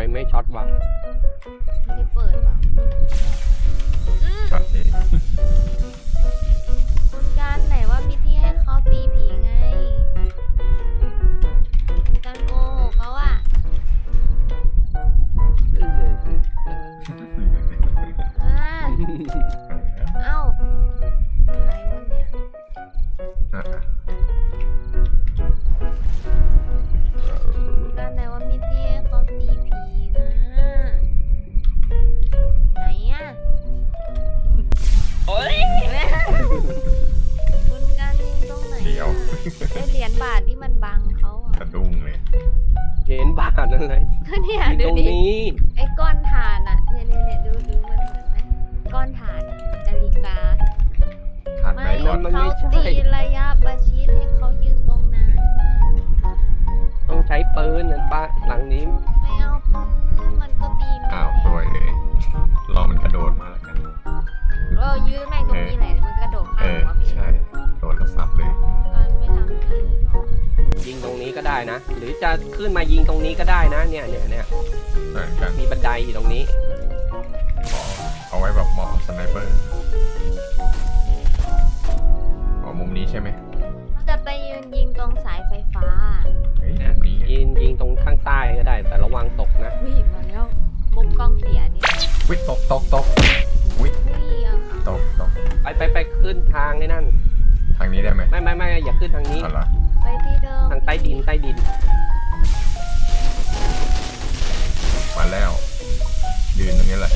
มไม่ช็อตวะไม่เปิดเปาช็อตเองคุณการไหนว่ามีที่ให้เขาตีผี ไอเหรียญบาทที่มันบังเขาอะสะดุ้งเลยเห็นบาทนั่นเลยก็เนี่ยอยู่ดูตรงดิ นี้ไอ้ก้อนถ่านอะเนี่ยเนี่ยเนี่ยดูดูมันเหมือนไหมก้อนถ่านนาฬิกาทันไหมไม่ ก่อนมันไม่เขาใช่ตีระยะประ นี้ก็ได้นะ หรือจะขึ้นมายิงตรงนี้ก็ได้นะ เนี่ยเนี่ยเนี่ยเหมือนกันมีบันไดอยู่ตรงนี้ขอเอาไว้แบบเหมาะกับสไนเปอร์อ๋อมุมนี้ใช่ไหมจะไปยืนยิงตรงสายไฟฟ้าเฮ้ยมุมนี้ไงยิงยิงตรงข้างใต้ก็ได้ แต่ระวังตกนะ วิ่งมาแล้วมุมกล้องเสียนี่วิตกตกตกวิวิ่งอะตกตกไปไปไปขึ้นทางไอ้นั่น ทางนี้ได้ไหมไม่ไม่ไม่อย่าขึ้นทางนี้อ๋อเหรอ ใต้ดินใต้ดิน มาแล้วยืนตรงนี้แหละ